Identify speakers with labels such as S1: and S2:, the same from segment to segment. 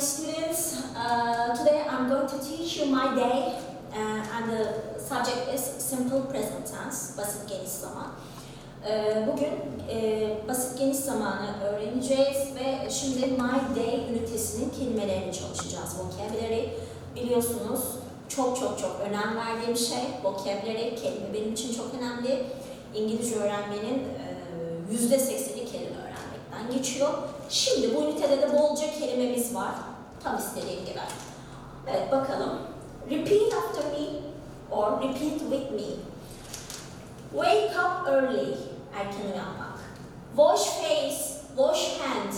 S1: students. Uh, today I'm going to teach you my day uh, and the subject is simple present tense, basit geniş zaman. Ee, Bugün e, basit geniş zamanı öğreneceğiz ve şimdi My Day ünitesinin kelimelerini çalışacağız. Vocabulary biliyorsunuz çok çok çok önem verdiğim şey. Vocabulary kelime benim için çok önemli. İngilizce öğrenmenin e, yüzde sekseni kelime öğrenmekten geçiyor. Şimdi bu ünitede de bolca kelimemiz var. Tam istediğim gibi. Evet bakalım. Repeat after me or repeat with me. Wake up early. Erken uyanmak. Wash face, wash hand.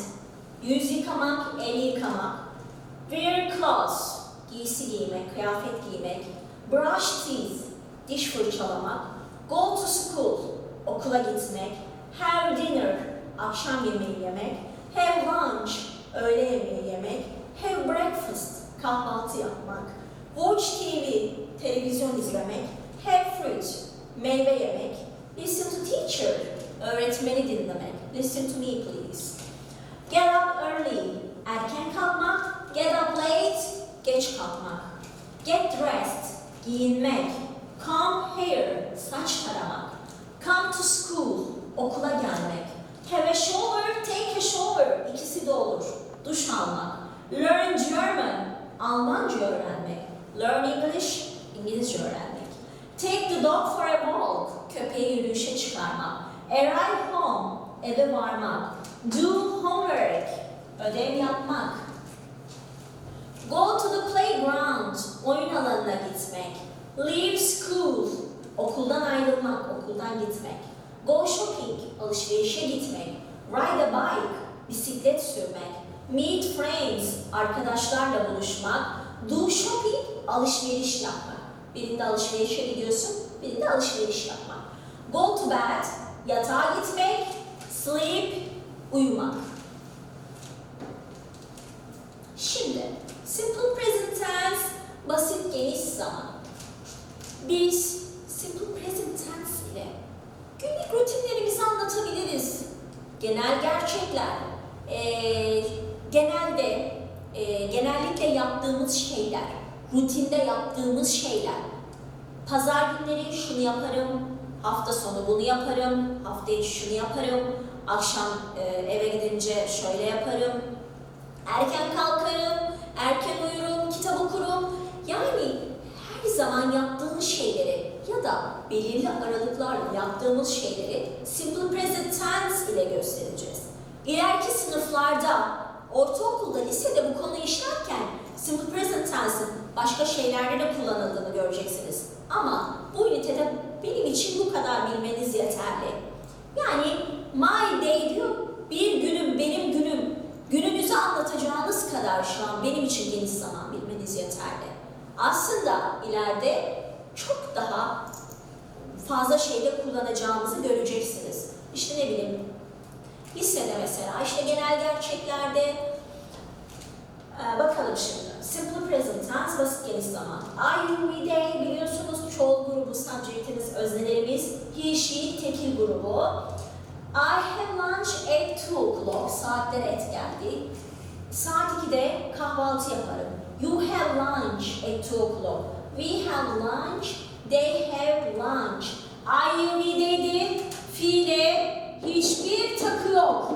S1: Yüz yıkamak, el yıkamak. Wear clothes. Giysi giymek, kıyafet giymek. Brush teeth. Diş fırçalamak. Go to school. Okula gitmek. Have dinner. Akşam yemeği yemek. Have lunch. Öğle yemeği yemek. Have breakfast. Kahvaltı yapmak. Watch TV. Televizyon izlemek. Have fruit. Meyve yemek. Listen to teacher. Öğretmeni dinlemek. Listen to me please. Get up early. Erken kalkmak. Get up late. Geç kalkmak. Get dressed. Giyinmek. Come here. Saç taramak. Come to school. Okula gelmek. Have a shower. Take a shower. İkisi de olur. Duş almak. Learn German. Almanca öğrenmek. Learn English. İngilizce öğrenmek. Take the dog for a walk. Köpeği yürüyüşe çıkarmak. Arrive home. Eve varmak. Do homework. Ödev yapmak. Go to the playground. Oyun alanına gitmek. Leave school. Okuldan ayrılmak, okuldan gitmek. Go shopping. Alışverişe gitmek. Ride a bike. Bisiklet sürmek. Meet friends. Arkadaşlarla buluşmak. Do shopping. Alışveriş yapmak. Birinde alışverişe gidiyorsun, birinde alışveriş yapmak. Go to bed. Yatağa gitmek. Sleep. Uyumak. Şimdi simple present tense basit geniş zaman. Biz simple present tense ile günlük rutinlerimizi anlatabiliriz. Genel gerçekler, eee, genelde eee, genellikle yaptığımız şeyler, rutinde yaptığımız şeyler. Pazar günleri şunu yaparım, hafta sonu bunu yaparım, hafta içi şunu yaparım, akşam eee, eve gidince şöyle yaparım, Erken kalkarım, erken uyurum, kitap okurum. Yani her zaman yaptığımız şeyleri ya da belirli aralıklarla yaptığımız şeyleri simple present tense ile göstereceğiz. İleriki sınıflarda, ortaokulda, lisede bu konuyu işlerken simple present tense'in başka şeylerde de kullanıldığını göreceksiniz. Ama bu ünitede benim için bu kadar bilmeniz yeterli. Yani my day diyor, bir günüm, benim günüm, Gününüzü anlatacağınız kadar şu an benim için geniş zaman bilmeniz yeterli. Aslında ileride çok daha fazla şeyde kullanacağımızı göreceksiniz. İşte ne bileyim, lisede mesela, işte genel gerçeklerde, ee, bakalım şimdi. Simple present tense, basit geniş zaman. I, you, we, they biliyorsunuz çoğul grubu, subjectimiz, öznelerimiz. He, she, tekil grubu. I have lunch at 2 o'clock. Saatler et geldi. Saat 2'de kahvaltı yaparım. You have lunch at 2 o'clock. We have lunch. They have lunch. I, you, we, they fiile hiçbir takı yok.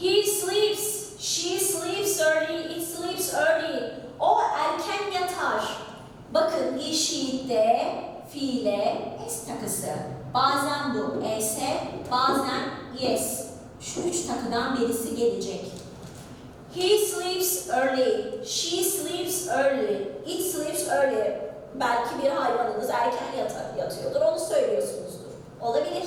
S1: He sleeps, she sleeps early, it sleeps early. O erken yatar. Bakın he, she'de fiile s takısı. Bazen bu s, bazen yes. Şu üç takıdan birisi gelecek. He sleeps early, she sleeps early, it sleeps early. Belki bir hayvanınız erken yatar, yatıyordur, onu söylüyorsunuzdur. Olabilir.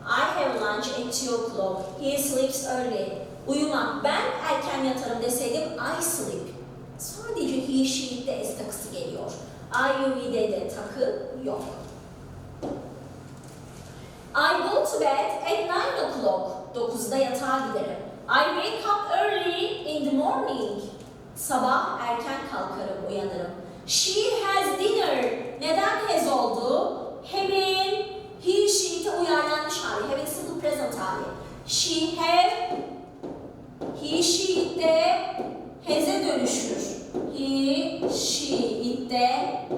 S1: I have lunch at 2 o'clock. He sleeps early. Uyumak. Ben erken yatarım deseydim I sleep. Sadece he, she'de s takısı geliyor. I, you, we, de takı yok. I go to bed at 9 o'clock. 9'da yatağa giderim. I wake up early in the morning. Sabah erken kalkarım, uyanırım. She has dinner. Neden has oldu? Having, he, she'te uyarlanmış hali. Having simple present hali. She have, he, she, it de has'e dönüşür. He, she, it de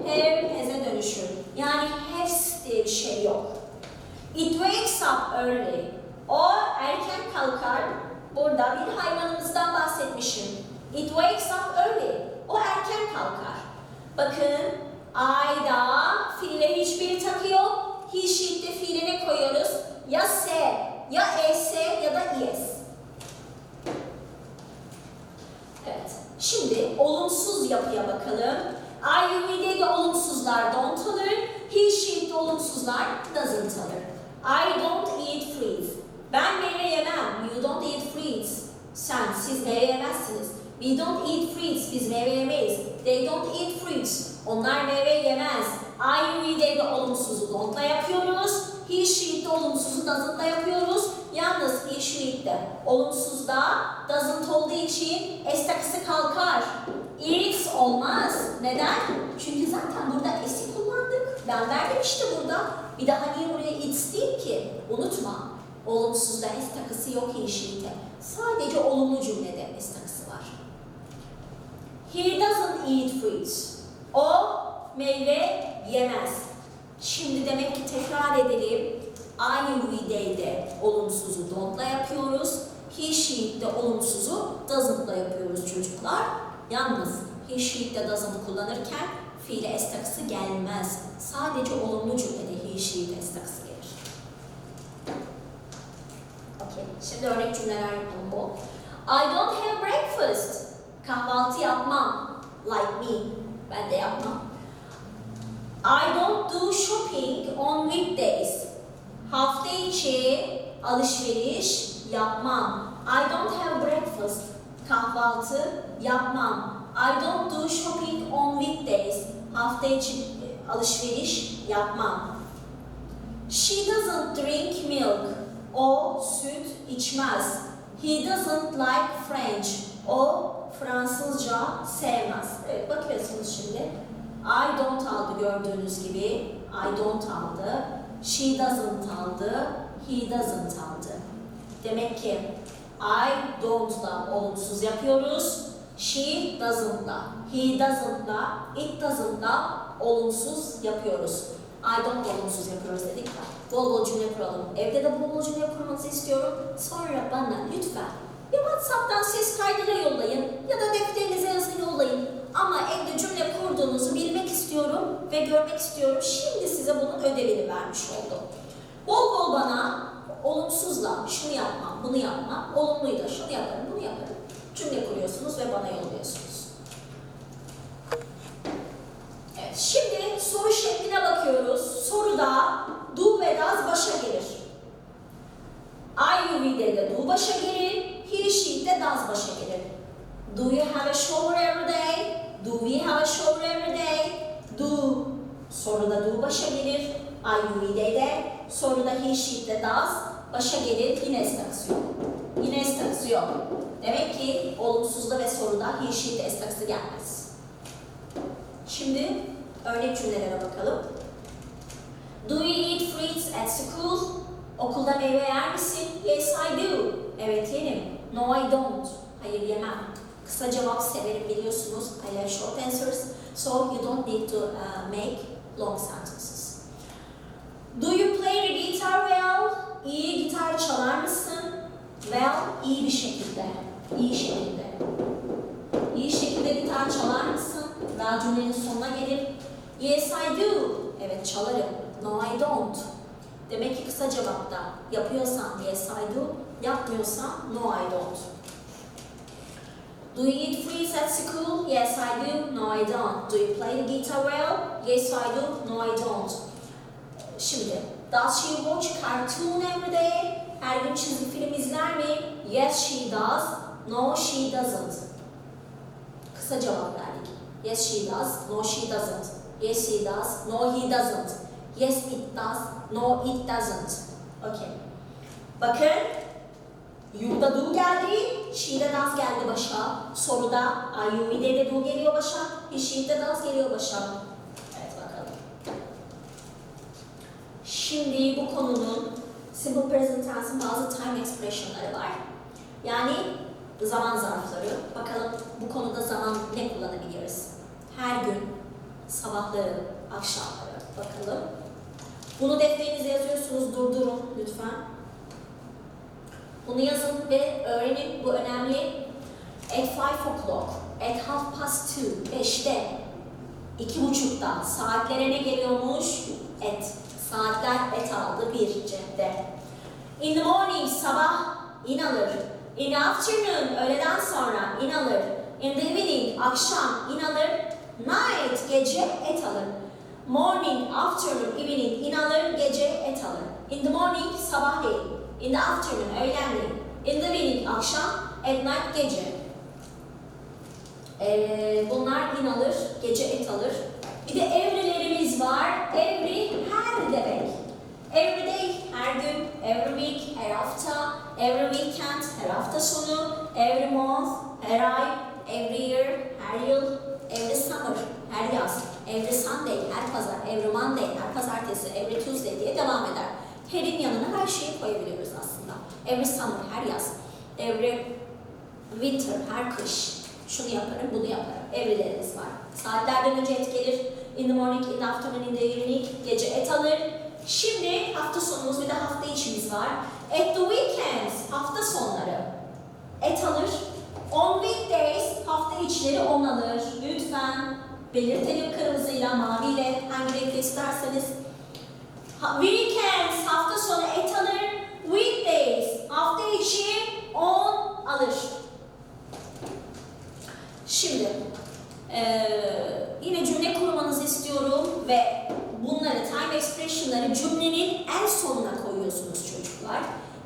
S1: have, has'e dönüşür. Yani has diye bir şey yok. It wakes up early. O erken kalkar. Burada bir hayvanımızdan bahsetmişim. It wakes up early. O erken kalkar. Bakın Ayda fiile hiçbir takı yok. He she'de fiiline koyuyoruz. Ya se, ya es ya da es. Evet. Şimdi olumsuz yapıya bakalım. I, you, we de olumsuzlar don't alır. He, she de olumsuzlar doesn't alır. I don't eat fruits. Ben meyve yemem. You don't eat fruits. Sen, siz meyve yemezsiniz. We don't eat fruits. Biz meyve yemeyiz. They don't eat fruits. Onlar meyve yemez. I, we de olumsuzu don't'la yapıyoruz. He, she de olumsuzu doesn't'la yapıyoruz. Yalnız he, she de olumsuzda doesn't olduğu için s kalkar. Eats olmaz. Neden? Çünkü zaten burada s'i kullandık. Ben verdim işte burada. Bir daha niye buraya eats değil ki? Unutma. Olumsuzda s takısı yok he. Sadece olumlu cümlede s takısı var. He doesn't eat fruits. O meyve yemez. Şimdi demek ki tekrar edelim. I, we, they'de olumsuzu don't'la yapıyoruz. He, she'de olumsuzu doesn't'la yapıyoruz çocuklar. Yalnız he, she'de doesn't kullanırken fiile s takısı gelmez. Sadece olumlu cümlede he, she'de s takısı gelir. Okay. Şimdi örnek cümleler yapalım bu. I don't have breakfast. Kahvaltı yapmam. Like me. Ben de yapmam. I don't do shopping on weekdays. Hafta içi alışveriş yapmam. I don't have breakfast. Kahvaltı yapmam. I don't do shopping on weekdays. Hafta içi alışveriş yapmam. She doesn't drink milk. O süt içmez. He doesn't like French. O Fransızca sevmez. Evet bakıyorsunuz şimdi. I don't aldı gördüğünüz gibi. I don't aldı. She doesn't aldı. He doesn't aldı. Demek ki I don't'la olumsuz yapıyoruz. She doesn't'la, he doesn't'la, it doesn't'la olumsuz yapıyoruz. I don't olumsuz yapıyoruz dedik ya. Bol bol cümle kuralım. Evde de bol bol cümle kurmanızı istiyorum. Sonra bana lütfen ya WhatsApp'tan ses kaydıyla yollayın ya da defterinize yazın yollayın. Ama evde cümle kurduğunuzu bilmek istiyorum ve görmek istiyorum. Şimdi size bunun ödevini vermiş oldum. Bol bol bana olumsuzla şunu yapmam, bunu yapmam, olumluyu da şunu yaparım, bunu yaparım. Cümle kuruyorsunuz ve bana yolluyorsunuz. Evet, şimdi soru şekline bakıyoruz. Soruda do ve does başa gelir. I, you, we de de do başa gelir. He, she de does başa gelir. Do you have a shower every day? Do we have a shower every day? Do soruda do başa gelir. I, you, we de de. Soruda he, she de does başa gelir. Yine s takısı yok. Yine s takısı yok. Demek ki olumsuzda ve soruda he, she de s takısı gelmez. Şimdi örnek cümlelere bakalım. Do you eat fruits at school? Okulda meyve yer misin? Yes, I do. Evet yerim. No, I don't. Hayır yemem. Kısa cevap severim biliyorsunuz. I like short answers. So you don't need to uh, make long sentences. Do you play the guitar well? İyi gitar çalar mısın? Well, iyi bir şekilde. İyi şekilde. İyi şekilde gitar çalar mısın? Well cümlenin sonuna gelir. Yes, I do. Evet çalarım. No, I don't. Demek ki kısa cevapta yapıyorsan yes I do, yapmıyorsan no I don't. Do you eat fruits at school? Yes I do. No I don't. Do you play the guitar well? Yes I do. No I don't. Şimdi, does she watch cartoon every day? Her gün çizgi film izler mi? Yes she does. No she doesn't. Kısa cevap verdik. Yes she does. No she doesn't. Yes he does. No he doesn't. Yes it does. No it doesn't. Okay. Bakın. You'da do geldi. She'de does geldi başa. Soruda we de do geliyor başa. She'de does geliyor başa. Evet bakalım. Şimdi bu konunun simple present tense'in bazı time expression'ları var. Yani zaman zarfları. Bakalım bu konuda zaman ne kullanabiliriz? Her gün, sabahları, akşamları. Bakalım. Bunu defterinize yazıyorsunuz, durdurun lütfen. Bunu yazın ve öğrenin, bu önemli. At five o'clock, at half past two, beşte, iki buçukta, saatlere ne geliyormuş? At. Saatler et aldı bir cepte. In the morning, sabah in alır. In the afternoon, öğleden sonra in alır. In the evening, akşam in alır. Night, gece et alır. Morning, afternoon, evening in alır, gece et alır. In the morning, sabahleyin. In the afternoon, öğlenleyin. In the evening, akşam. At night, gece. Ee, bunlar in alır, gece et alır. Bir de every'lerimiz var. Every, her demek. Every day, her gün, every week, her hafta, every weekend, her hafta sonu, every month, her ay, every year, her yıl, every summer, her yaz, every Sunday, her pazar, every Monday, her pazartesi, every Tuesday diye devam eder. Her'in yanına her şeyi koyabiliyoruz aslında. Every summer, her yaz, every winter, her kış. Şunu yaparım, bunu yaparım. Every'lerimiz var. Saatlerden önce et gelir. In the morning, in the afternoon, in the evening. Gece et alır. Şimdi hafta sonumuz ve de hafta içimiz var. At the weekends, hafta sonları et alır. On weekdays, hafta içleri on alır. Lütfen belirtelim kırmızıyla, maviyle hangi renkte isterseniz. Weekends, hafta sonu et alır. Weekdays, hafta içi on alır. Şimdi eee, yine cümle kurmanızı istiyorum ve bunları time expression'ları cümlenin en sonuna koyuyorsunuz çocuklar.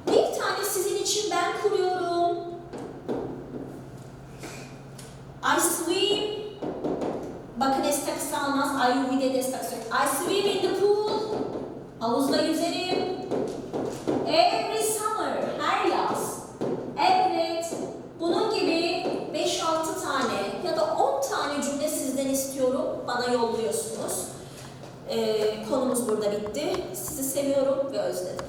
S1: Bir tane sizin için ben kuruyorum. I swim. Bakın es takısı almaz. I de es takısı. I swim in the pool. Havuzda yüzerim. Every summer. Her yaz. Evet. Bunun gibi 5-6 tane ya da 10 tane cümle sizden istiyorum. Bana yolluyorsunuz. Ee, konumuz burada bitti. Sizi seviyorum ve özledim.